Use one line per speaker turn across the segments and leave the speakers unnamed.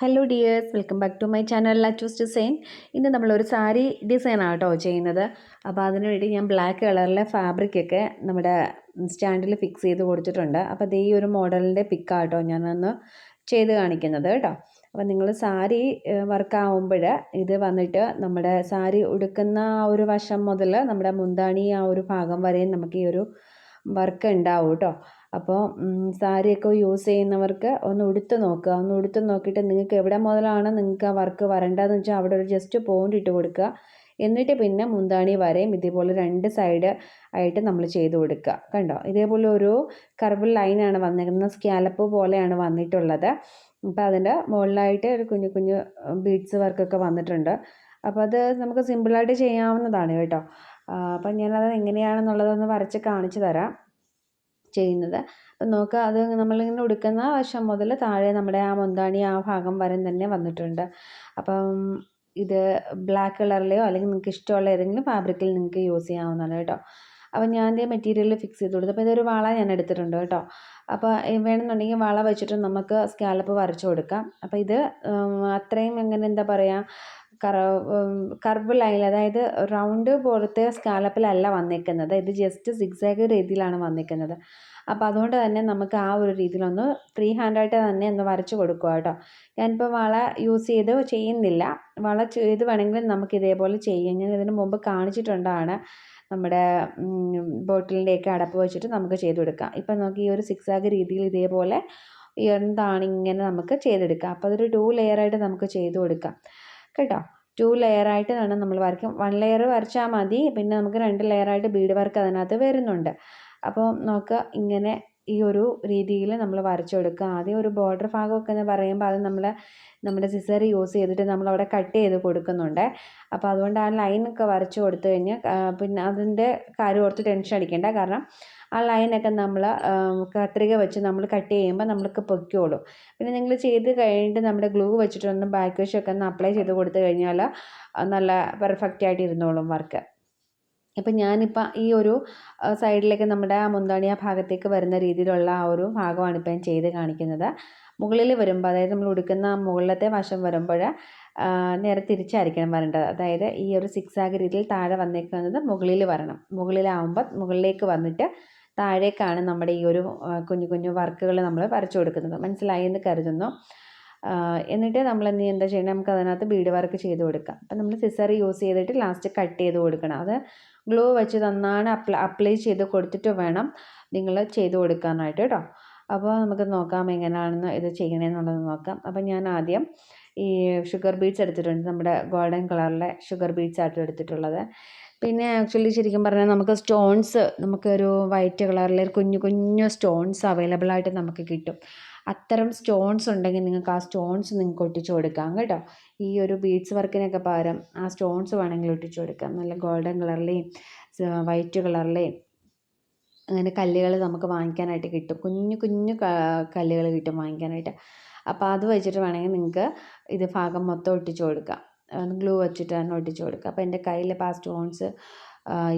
Hello dears welcome back to my channel ലാറ്റൂസ് design ഇന്ന് നമ്മളൊരു sari design കേട്ടോ ചെയ്യുന്നത്. അപ്പോൾ അതിന് വേണ്ടി ഞാൻ ബ്ലാക്ക് കളറിലെ ഫാബ്രിക്കൊക്കെ നമ്മുടെ സ്റ്റാൻഡിൽ ഫിക്സ് ചെയ്ത് കൊടുത്തിട്ടുണ്ട്. അപ്പോൾ അത് ഈ ഒരു മോഡലിന്റെ പിക്കാട്ടോ ഞാനൊന്ന് ചെയ്ത് കാണിക്കുന്നത് കേട്ടോ. അപ്പോൾ നിങ്ങൾ സാരി വർക്കാവുമ്പോൾ ഇത് വന്നിട്ട് നമ്മുടെ സാരി ഉടുക്കുന്ന ആ ഒരു വശം മുതൽ നമ്മുടെ മുന്താണി ആ ഒരു ഭാഗം വരെയും നമുക്ക് ഈ ഒരു വർക്ക് ഉണ്ടാവും കേട്ടോ. അപ്പോൾ സാരിയൊക്കെ യൂസ് ചെയ്യുന്നവർക്ക് ഒന്ന് ഉടുത്ത് നോക്കുക. ഒന്ന് ഉടുത്ത് നോക്കിയിട്ട് നിങ്ങൾക്ക് എവിടെ മുതലാണ് നിങ്ങൾക്ക് ആ വർക്ക് വരേണ്ടതെന്ന് വെച്ചാൽ അവിടെ ഒരു ജസ്റ്റ് പോയിന്റ് ഇട്ട് കൊടുക്കുക. എന്നിട്ട് പിന്നെ മുന്താണി വരെയും. ഇതേപോലെ രണ്ട് സൈഡ് ആയിട്ട് നമ്മൾ ചെയ്ത് കൊടുക്കുക. കണ്ടോ? ഇതേപോലെ ഒരു കർവ് ലൈനാണ് വന്നിരിക്കുന്നത്. സ്കാലപ്പ് പോലെയാണ് വന്നിട്ടുള്ളത്. അപ്പോൾ അതിന്റെ മുകളിലായിട്ട് ഒരു കുഞ്ഞു കുഞ്ഞു ബീഡ്സ് വർക്കൊക്കെ വന്നിട്ടുണ്ട്. അപ്പോൾ അത് നമുക്ക് സിമ്പിളായിട്ട് ചെയ്യാവുന്നതാണ് കേട്ടോ. അപ്പം ഞാനത് എങ്ങനെയാണെന്നുള്ളതൊന്ന് വരച്ച് കാണിച്ചു തരാം. ചെയ്യുന്നത്. അപ്പം നോക്കുക അത് നമ്മളിങ്ങനെ ഉടുക്കുന്ന വശം മുതൽ താഴെ നമ്മുടെ ആ മുന്താണി ആ ഭാഗം വരെ തന്നെ വന്നിട്ടുണ്ട്. അപ്പം ഇത് ബ്ലാക്ക് കളറിലെയോ അല്ലെങ്കിൽ നിങ്ങൾക്ക് ഇഷ്ടമുള്ള ഏതെങ്കിലും ഫാബ്രിക്കിൽ നിങ്ങൾക്ക് യൂസ് ചെയ്യാവുന്നതാണ് കേട്ടോ. അപ്പോൾ ഞാൻ ഇതിന്റെ മെറ്റീരിയൽ ഫിക്സ് ചെയ്ത് കൊടുത്തു. അപ്പോൾ ഇതൊരു വള ഞാൻ എടുത്തിട്ടുണ്ട് കേട്ടോ. അപ്പോൾ വേണമെന്നുണ്ടെങ്കിൽ വള വെച്ചിട്ട് നമുക്ക് സ്കാലപ്പ് വരച്ചു കൊടുക്കാം. അപ്പോൾ ഇത് അത്രയും എങ്ങനെ എന്താ പറയുക കർവ് ലൈൻ അതായത് റൗണ്ട് പോലത്തെ സ്കാലപ്പിലല്ല വന്നിരിക്കുന്നത് ഇത് ജസ്റ്റ് സിക്സാഗ് രീതിയിലാണ് വന്നിരിക്കുന്നത് അപ്പോൾ അതുകൊണ്ട് തന്നെ നമുക്ക് ആ ഒരു രീതിയിലൊന്ന് ഫ്രീ ഹാൻഡായിട്ട് തന്നെ ഒന്ന് വരച്ച് കൊടുക്കുക കേട്ടോ. ഞാനിപ്പോൾ വള യൂസ് ചെയ്ത് ചെയ്യുന്നില്ല. വള ചെയ്ത് വേണമെങ്കിലും നമുക്ക് ഇതേപോലെ ചെയ്യാം. ഞാൻ ഇതിന് മുമ്പ് കാണിച്ചിട്ടുണ്ടാണ്. നമ്മുടെ ബോട്ടിലിന്റെയൊക്കെ അടപ്പ് വെച്ചിട്ട് നമുക്ക് ചെയ്ത് കൊടുക്കാം. ഇപ്പം നമുക്ക് ഈ ഒരു സിക്സാഗ് രീതിയിൽ ഇതേപോലെ എന്താണ് ഇങ്ങനെ നമുക്ക് ചെയ്തെടുക്കാം. അപ്പോൾ അതൊരു ടു ലെയറായിട്ട് നമുക്ക് ചെയ്ത് കൊടുക്കാം. കേട്ടോ. ടു ലെയറായിട്ട് വേണം നമ്മൾ വരയ്ക്കും വൺ ലെയർ വരച്ചാൽ മതി. പിന്നെ നമുക്ക് രണ്ട് ലെയറായിട്ട് ബീഡ് വർക്ക് അതിനകത്ത് വരുന്നുണ്ട്. അപ്പോൾ നോക്കുക ഇങ്ങനെ ഈ ഒരു രീതിയിൽ നമ്മൾ വരച്ചെടുക്കുക. ആദ്യം ഒരു ബോർഡർ ഭാഗമൊക്കെ എന്ന് പറയുമ്പോൾ അത് നമ്മൾ നമ്മുടെ സിസർ യൂസ് ചെയ്തിട്ട് നമ്മൾ അവിടെ കട്ട് ചെയ്ത് കൊടുക്കുന്നുണ്ട്. അപ്പോൾ അതുകൊണ്ട് ആ ലൈനൊക്കെ വരച്ചു കൊടുത്തു കഴിഞ്ഞാൽ പിന്നെ അതിന്റെ കാര്യം ഓർത്ത് ടെൻഷൻ അടിക്കേണ്ട. കാരണം ആ ലൈനൊക്കെ നമ്മൾ കത്രിക വെച്ച് നമ്മൾ കട്ട് ചെയ്യുമ്പോൾ നമ്മൾക്ക് പൊയ്ക്കോളും. പിന്നെ നിങ്ങൾ ചെയ്ത് കഴിഞ്ഞിട്ട് നമ്മുടെ ഗ്ലൂ വെച്ചിട്ടൊന്ന് ബാക്ക് വശമൊക്കെ ഒന്ന് അപ്ലൈ ചെയ്ത് കൊടുത്തു കഴിഞ്ഞാൽ നല്ല പെർഫെക്റ്റ് ആയിട്ട് ഇരുന്നോളും വർക്ക് ഇപ്പം ഞാനിപ്പോൾ ഈ ഒരു സൈഡിലേക്ക് നമ്മുടെ ആ മുന്താണി ആ ഭാഗത്തേക്ക് വരുന്ന രീതിയിലുള്ള ആ ഒരു ഭാഗമാണ് ഇപ്പം ഞാൻ ചെയ്ത് കാണിക്കുന്നത്. മുകളിൽ വരുമ്പോൾ അതായത് നമ്മൾ ഉടുക്കുന്ന മുകളിലത്തെ വശം വരുമ്പോൾ നേരെ തിരിച്ചായിരിക്കണം വരേണ്ടത്. അതായത് ഈ ഒരു സിക്സാഗ് രീതിയിൽ താഴെ വന്നേക്കുന്നത് മുകളിൽ വരണം. മുകളിലാവുമ്പോൾ മുകളിലേക്ക് വന്നിട്ട് താഴേക്കാണ് നമ്മുടെ ഈ ഒരു കുഞ്ഞു കുഞ്ഞു വർക്കുകൾ നമ്മൾ വരച്ചു കൊടുക്കുന്നത്. മനസ്സിലായി എന്ന് കരുതുന്നു. എന്നിട്ട് നമ്മൾ ഇനി എന്താ ചെയ്യണം? നമുക്ക് അതിനകത്ത് ബീഡ് വർക്ക് ചെയ്ത് കൊടുക്കാം. അപ്പം നമ്മൾ സിസർ യൂസ് ചെയ്തിട്ട് ലാസ്റ്റ് കട്ട് ചെയ്ത് കൊടുക്കണം. അത് ഗ്ലൂ വെച്ച് നന്നാണ് അപ്ലൈ അപ്ലൈ ചെയ്ത് കൊടുത്തിട്ട് വേണം നിങ്ങൾ ചെയ്ത് കൊടുക്കാനായിട്ട് കേട്ടോ അപ്പോൾ നമുക്ക് നോക്കാം എങ്ങനെയാണെന്ന് ഇത് ചെയ്യണമെന്നുള്ളത് നോക്കാം. അപ്പോൾ ഞാൻ ആദ്യം ഈ ഷുഗർ ബീഡ്സ് എടുത്തിട്ടുണ്ട്. നമ്മുടെ ഗോൾഡൻ കളറിലെ ഷുഗർ ബീഡ്സ് ആയിട്ട് എടുത്തിട്ടുള്ളത്. പിന്നെ ആക്ച്വലി ശരിക്കും പറഞ്ഞാൽ നമുക്ക് സ്റ്റോൺസ് നമുക്കൊരു വൈറ്റ് കളറിലെ കുഞ്ഞു കുഞ്ഞു സ്റ്റോൺസ് അവൈലബിൾ ആയിട്ട് നമുക്ക് കിട്ടും. അത്തരം സ്റ്റോൺസ് ഉണ്ടെങ്കിൽ നിങ്ങൾക്ക് ആ സ്റ്റോൺസ് നിങ്ങൾക്ക് ഒട്ടിച്ചു കൊടുക്കാം കേട്ടോ. ഈ ഒരു ബീഡ്സ് വർക്കിനൊക്കെ പകരം ആ സ്റ്റോൺസ് വേണമെങ്കിൽ ഒട്ടിച്ചു കൊടുക്കാം. നല്ല ഗോൾഡൻ കളറിലെയും വൈറ്റ് കളറിലെയും അങ്ങനെ കല്ലുകൾ നമുക്ക് വാങ്ങിക്കാനായിട്ട് കിട്ടും. കുഞ്ഞു കുഞ്ഞു കല്ലുകൾ കിട്ടും വാങ്ങിക്കാനായിട്ട്. അപ്പോൾ അത് വെച്ചിട്ട് വേണമെങ്കിൽ നിങ്ങൾക്ക് ഇത് ഭാഗം മൊത്തം ഒട്ടിച്ചു കൊടുക്കാം. ഗ്ലൂ വെച്ചിട്ട് തന്നെ ഒട്ടിച്ചു കൊടുക്കുക അപ്പോൾ എന്റെ കയ്യിൽ ഇപ്പോൾ ആ സ്റ്റോൺസ്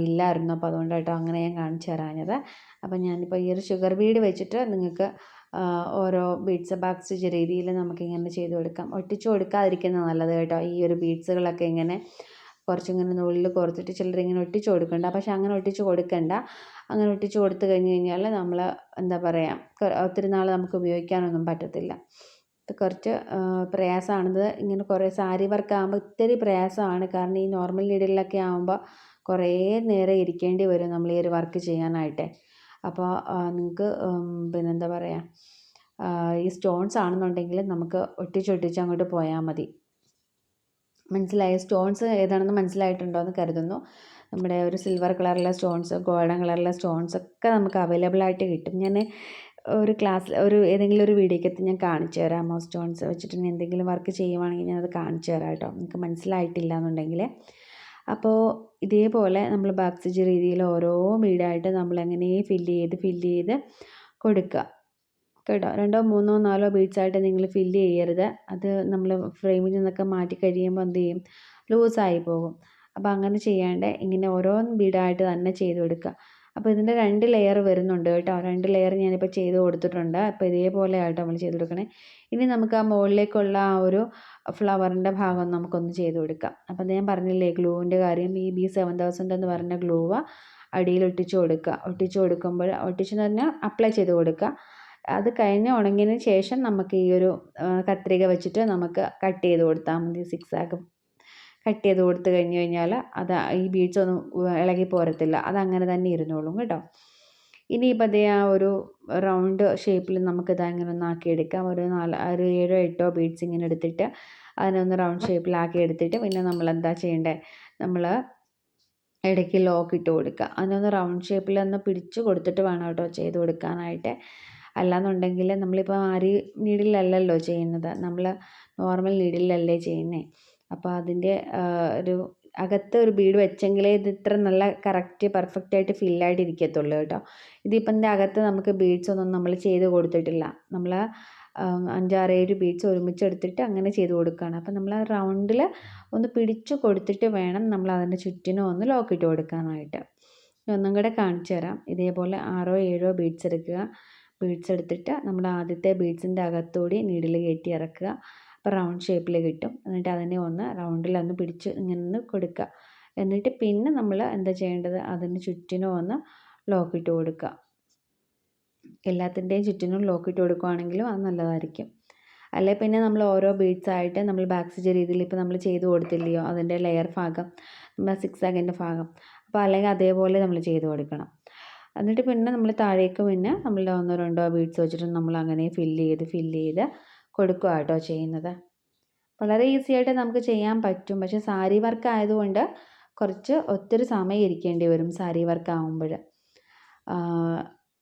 ഇല്ലായിരുന്നു. അപ്പോൾ അതുകൊണ്ടായിട്ടോ അങ്ങനെ ഞാൻ കാണിച്ചു തരാഞ്ഞത്. അപ്പോൾ ഞാനിപ്പോൾ ഈ ഒരു ഷുഗർ ബീഡ് വെച്ചിട്ട് നിങ്ങൾക്ക് ഓരോ ബീഡ്സ് ബാക്സ് രീതിയിൽ നമുക്കിങ്ങനെ ചെയ്ത് കൊടുക്കാം ഒട്ടിച്ചു കൊടുക്കാതിരിക്കുന്നത് നല്ലത് കേട്ടോ. ഈ ഒരു ബീഡ്സുകളൊക്കെ ഇങ്ങനെ കുറച്ചിങ്ങനെ നൂലിൽ കോർത്തിട്ട് ചിലർ ഇങ്ങനെ ഒട്ടിച്ചു കൊടുക്കണ്ട. പക്ഷെ അങ്ങനെ ഒട്ടിച്ചു കൊടുക്കണ്ട. അങ്ങനെ ഒട്ടിച്ചു കൊടുത്തു കഴിഞ്ഞ് കഴിഞ്ഞാൽ നമ്മൾ എന്താ പറയുക ഒത്തിരി നാൾ നമുക്ക് ഉപയോഗിക്കാനൊന്നും പറ്റത്തില്ല. കുറച്ച് പ്രയാസമാണിത് ഇങ്ങനെ കുറേ സാരി വർക്ക് ആകുമ്പോൾ ഇത്തിരി പ്രയാസമാണ്. കാരണം ഈ നോർമൽ നീഡിലൊക്കെ ആകുമ്പോൾ കുറേ നേരം ഇരിക്കേണ്ടി വരും നമ്മൾ ഈ ഒരു വർക്ക് ചെയ്യാനായിട്ട്. അപ്പോൾ നിങ്ങൾക്ക് പിന്നെ എന്താ പറയുക ഈ സ്റ്റോൺസ് ആണെന്നുണ്ടെങ്കിൽ നമുക്ക് ഒട്ടിച്ചൊട്ടിച്ച് അങ്ങോട്ട് പോയാൽ മതി. മനസ്സിലായ? സ്റ്റോൺസ് ഏതാണെന്ന് മനസ്സിലായിട്ടുണ്ടോ എന്ന് കരുതുന്നു. നമ്മുടെ ഒരു സിൽവർ കളറിലെ സ്റ്റോൺസ് ഗോൾഡൻ കളറിലെ സ്റ്റോൺസ് ഒക്കെ നമുക്ക് അവൈലബിൾ ആയിട്ട് കിട്ടും. ഞാൻ ഒരു ക്ലാസ് ഒരു ഏതെങ്കിലും ഒരു വീഡിയോക്കകത്ത് ഞാൻ കാണിച്ചു തരാം. ആ സ്റ്റോൺസ് വെച്ചിട്ട് എന്തെങ്കിലും വർക്ക് ചെയ്യുവാണെങ്കിൽ ഞാനത് കാണിച്ചു തരാം കേട്ടോ. നിങ്ങൾക്ക് മനസ്സിലായിട്ടില്ല എന്നുണ്ടെങ്കിൽ അപ്പോൾ ഇതേപോലെ നമ്മൾ ബാക്സിജ് രീതിയിൽ ഓരോ ബീഡായിട്ട് നമ്മൾ എങ്ങനെ ഫില്ല് ചെയ്ത് ഫില്ല് ചെയ്ത് കൊടുക്കുക. കേട്ടോ? രണ്ടോ മൂന്നോ നാലോ ബീഡ്സായിട്ട് നിങ്ങൾ ഫില്ല് ചെയ്യരുത്. അത് നമ്മൾ ഫ്രെയിമിൽ നിന്നൊക്കെ മാറ്റി കഴിയുമ്പോൾ എന്ത് ചെയ്യും? ലൂസായി പോകും. അപ്പോൾ അങ്ങനെ ചെയ്യാണ്ട് ഇങ്ങനെ ഓരോ ബീഡായിട്ട് തന്നെ ചെയ്ത് കൊടുക്കുക. അപ്പോൾ ഇതിന്റെ രണ്ട് ലെയർ വരുന്നുണ്ട് കേട്ടോ. രണ്ട് ലെയർ ഞാനിപ്പോൾ ചെയ്ത് കൊടുത്തിട്ടുണ്ട്. അപ്പോൾ ഇതേപോലെ ആയിട്ട് നമ്മൾ ചെയ്ത് കൊടുക്കണേ. ഇനി നമുക്ക് ആ മുകളിലേക്കുള്ള ആ ഒരു ഫ്ലവറിന്റെ ഭാഗം നമുക്കൊന്ന് ചെയ്ത് കൊടുക്കാം. അപ്പോൾ ഞാൻ പറഞ്ഞില്ലേ ഗ്ലൂവിന്റെ കാര്യം. ഈ ബി സെവൻ തൗസൻഡ് എന്ന് പറഞ്ഞ ഗ്ലൂവ് അടിയിൽ ഒട്ടിച്ച് കൊടുക്കുക. ഒട്ടിച്ച് കൊടുക്കുമ്പോൾ ഒട്ടിച്ച് പറഞ്ഞാൽ അപ്ലൈ ചെയ്ത് കൊടുക്കുക. അത് കഴിഞ്ഞ് ഉണങ്ങിയതിന് ശേഷം നമുക്ക് ഈ ഒരു കത്രിക വെച്ചിട്ട് നമുക്ക് കട്ട് ചെയ്ത് കൊടുത്താൽ മതി. സിക്സ് ആക്ക് കട്ട് ചെയ്ത് കൊടുത്ത് കഴിഞ്ഞ് കഴിഞ്ഞാൽ അത് ഈ ബീഡ്സ് ഒന്നും ഇളകി പോരത്തില്ല. അതങ്ങനെ തന്നെ ഇരുന്നോളും കേട്ടോ. ഇനിയിപ്പോൾ അതേ ആ ഒരു റൗണ്ട് ഷേപ്പിൽ നമുക്കിത് അങ്ങനെ ഒന്ന് ആക്കിയെടുക്കാം ഒരു നാല് ഒരു ഏഴോ എട്ടോ ബീഡ്സ് ഇങ്ങനെ എടുത്തിട്ട് അതിനെ ഒന്ന് റൗണ്ട് ഷേപ്പിലാക്കി എടുത്തിട്ട് പിന്നെ നമ്മൾ എന്താ ചെയ്യേണ്ടത് നമ്മൾ ഇടയ്ക്ക് ലോക്ക് ഇട്ട് കൊടുക്കുക. അതിനൊന്ന് റൗണ്ട് ഷേപ്പിൽ ഒന്ന് പിടിച്ച് കൊടുത്തിട്ട് വേണം കേട്ടോ ചെയ്ത് കൊടുക്കാനായിട്ട്. അല്ലാന്നുണ്ടെങ്കിൽ നമ്മളിപ്പോൾ ആരി നീഡിലല്ലല്ലോ ചെയ്യുന്നത്. നമ്മൾ നോർമൽ നീഡിലല്ലേ ചെയ്യുന്നത് അപ്പോൾ അതിന്റെ ഒരു അകത്ത് ഒരു ബീഡ് വെച്ചെങ്കിലേ ഇത് ഇത്ര നല്ല കറക്റ്റ് പെർഫെക്റ്റ് ആയിട്ട് ഫില്ലായിട്ട് ഇരിക്കത്തുള്ളൂ കേട്ടോ. ഇതിപ്പം ഇതിന്റെ അകത്ത് നമുക്ക് ബീഡ്സ് ഒന്നും നമ്മൾ ചെയ്ത് കൊടുത്തിട്ടില്ല. നമ്മൾ അഞ്ചാറ് ഏഴ് ബീഡ്സ് ഒരുമിച്ച് എടുത്തിട്ട് അങ്ങനെ ചെയ്ത് കൊടുക്കുകയാണ് അപ്പം നമ്മൾ ആ റൗണ്ടിൽ ഒന്ന് പിടിച്ചു കൊടുത്തിട്ട് വേണം നമ്മൾ അതിന്റെ ചുറ്റിനും ഒന്ന് ലോക്ക് ഇട്ട് കൊടുക്കാനായിട്ട്. ഒന്നും കൂടെ കാണിച്ചു തരാം. ഇതേപോലെ ആറോ ഏഴോ ബീഡ്സ് എടുക്കുക. ബീഡ്സ് എടുത്തിട്ട് നമ്മൾ ആദ്യത്തെ ബീഡ്സിന്റെ അകത്തൂടി നീഡിൽ കയറ്റി ഇറക്കുക. അപ്പോൾ റൗണ്ട് ഷേപ്പിൽ കിട്ടും. എന്നിട്ട് അതിനെ ഒന്ന് റൗണ്ടിൽ ഒന്ന് പിടിച്ച് ഇങ്ങനെ ഒന്ന് കൊടുക്കുക. എന്നിട്ട് പിന്നെ നമ്മൾ എന്താ ചെയ്യേണ്ടത്? അതിന് ചുറ്റിനും ഒന്ന് ലോക്ക് ഇട്ട് കൊടുക്കുക. എല്ലാത്തിന്റെയും ചുറ്റിനും ലോക്ക് ഇട്ട് കൊടുക്കുകയാണെങ്കിലും അത് നല്ലതായിരിക്കും. അല്ലെ പിന്നെ നമ്മൾ ഓരോ ബീഡ്സ് ആയിട്ട് നമ്മൾ ബാക്ക് സ്റ്റിച്ച് രീതിയിൽ ഇപ്പോൾ നമ്മൾ ചെയ്ത് കൊടുത്തില്ലയോ? അതിന്റെ ലെയർ ഭാഗം നമ്മുടെ സിക്സ് ആഗിന്റെ ഭാഗം. അപ്പോൾ അല്ലെങ്കിൽ അതേപോലെ നമ്മൾ ചെയ്ത് കൊടുക്കണം. എന്നിട്ട് പിന്നെ നമ്മൾ താഴേക്ക് പിന്നെ നമ്മളുടെ ഒന്നോ രണ്ടോ ബീഡ്സ് വെച്ചിട്ട് നമ്മൾ അങ്ങനെ ഫില്ല് ചെയ്ത് ഫില്ല് ചെയ്ത് കൊടുക്കുക കേട്ടോ ചെയ്യുന്നത്. വളരെ ഈസി ആയിട്ട് നമുക്ക് ചെയ്യാൻ പറ്റും. പക്ഷെ സാരി വർക്ക് ആയതുകൊണ്ട് കുറച്ച് ഒത്തിരി സമയം ഇരിക്കേണ്ടി വരും സാരി വർക്ക് ആകുമ്പോൾ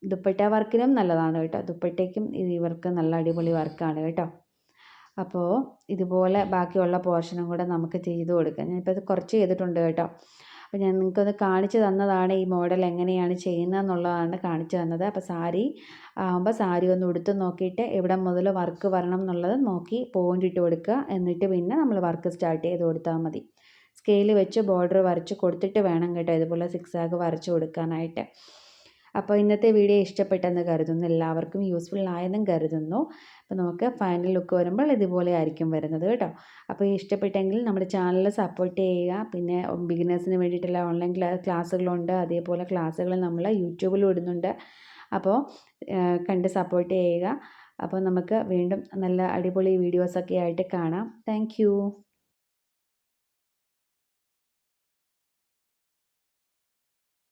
ദുപ്പട്ട വർക്കിനും നല്ലതാണ് കേട്ടോ. ദുപ്പട്ടയ്ക്കും ഈ വർക്ക് നല്ല അടിപൊളി വർക്കാണ് കേട്ടോ. അപ്പോൾ ഇതുപോലെ ബാക്കിയുള്ള പോർഷനും കൂടെ നമുക്ക് ചെയ്ത് കൊടുക്കാം. ഞാനിപ്പോൾ ഇത് കുറച്ച് ചെയ്തിട്ടുണ്ട് കേട്ടോ. അപ്പോൾ ഞാൻ നിങ്ങൾക്കൊന്ന് കാണിച്ചു തന്നതാണ് ഈ മോഡൽ എങ്ങനെയാണ് ചെയ്യുന്നതെന്നുള്ളതാണ് കാണിച്ചു തന്നത്. അപ്പോൾ സാരി ആകുമ്പോൾ സാരി ഒന്ന് ഉടുത്ത് നോക്കിയിട്ട് എവിടെ മുതൽ വർക്ക് വരണം എന്നുള്ളത് നോക്കി പോയിന്റ് ഇട്ട് കൊടുക്കുക. എന്നിട്ട് പിന്നെ നമ്മൾ വർക്ക് സ്റ്റാർട്ട് ചെയ്ത് കൊടുത്താൽ മതി. സ്കെയിൽ വെച്ച് ബോർഡർ വരച്ച് കൊടുത്തിട്ട് വേണം കേട്ടോ ഇതുപോലെ സിക്സ് ആഗ് വരച്ച് കൊടുക്കാനായിട്ട്. അപ്പോൾ ഇന്നത്തെ വീഡിയോ ഇഷ്ടപ്പെട്ടെന്ന് കരുതുന്നു. എല്ലാവർക്കും യൂസ്ഫുൾ ആയെന്നും കരുതുന്നു. അപ്പോൾ നമുക്ക് ഫൈനൽ ലുക്ക് വരുമ്പോൾ ഇതുപോലെ ആയിരിക്കും വരുന്നത് കേട്ടോ. അപ്പോൾ ഇഷ്ടപ്പെട്ടെങ്കിൽ നമ്മുടെ ചാനൽ സപ്പോർട്ട് ചെയ്യുക. പിന്നെ ബിഗിനേഴ്സിന് വേണ്ടിയിട്ടുള്ള ഓൺലൈൻ ക്ലാസ്സുകളുണ്ട് അതേപോലെ ക്ലാസ്സുകൾ നമ്മൾ യൂട്യൂബിൽ ഇടുന്നുണ്ട്. അപ്പോൾ കണ്ട് സപ്പോർട്ട് ചെയ്യുക. അപ്പോൾ നമുക്ക് വീണ്ടും നല്ല അടിപൊളി വീഡിയോസൊക്കെ ആയിട്ട് കാണാം. താങ്ക്